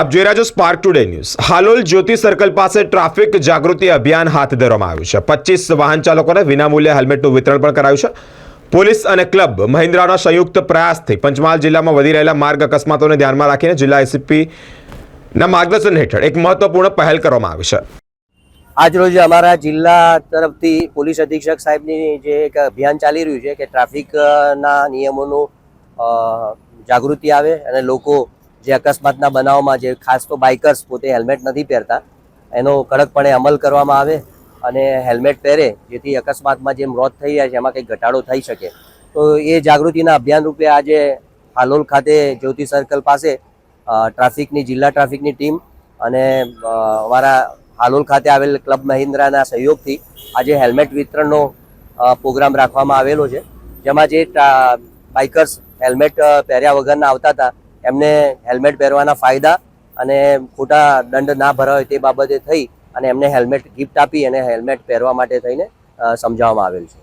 આપ જોઈ રહ્યા છો spark today news Halol Jyoti circle પાસે ટ્રાફિક જાગૃતિ અભિયાન હાથ ધરવામાં આવ્યું છે. પચીસ વાહન ચાલકોને વિનામૂલ્યે હેલ્મેટનું વિતરણ પણ કરાયું છે. પોલીસ અને ક્લબ મહિન્દ્રાના સંયુક્ત પ્રયાસથી પંચમહાલ જિલ્લામાં વધી રહેલા માર્ગ અકસ્માતોને ધ્યાનમાં રાખીને જિલ્લા એસીપી ના માર્ગદર્શન હેઠળ એક મહત્વપૂર્ણ પહેલ કરવામાં આવી છે. આજરોજ અમારા જિલ્લા તરફથી પોલીસ અધિક્ષક સાહેબની જે એક અભિયાન ચાલી રહ્યું છે કે ટ્રાફિકના નિયમોનું જાગૃતિ આવે અને લોકો જે અકસ્માતના બનાવમાં જે ખાસ તો બાઇકર્સ પોતે હેલ્મેટ નથી પહેરતા, એનો કડકપણે અમલ કરવામાં આવે અને હેલ્મેટ પહેરે, જેથી અકસ્માતમાં જે મોત થઈ જાય છે, એમાં કંઈક ઘટાડો થઈ શકે. તો એ જાગૃતિના અભિયાન રૂપે આજે હાલોલ ખાતે જ્યોતિ સર્કલ પાસે ટ્રાફિકની જિલ્લા ટ્રાફિકની ટીમ અને અમારા હાલોલ ખાતે આવેલ ક્લબ મહિન્દ્રાના સહયોગથી આજે હેલ્મેટ વિતરણનો પ્રોગ્રામ રાખવામાં આવેલો છે. જેમાં જે બાઇકર્સ હેલ્મેટ પહેર્યા વગરના આવતા હતા એમને હેલ્મેટ પહેરવાના ફાયદા અને ખોટા દંડ ના ભરાય તે બાબતે થઈ અને એમને હેલ્મેટ ગિફ્ટ આપી અને હેલ્મેટ પહેરવા માટે થઈને સમજાવવામાં આવેલ છે.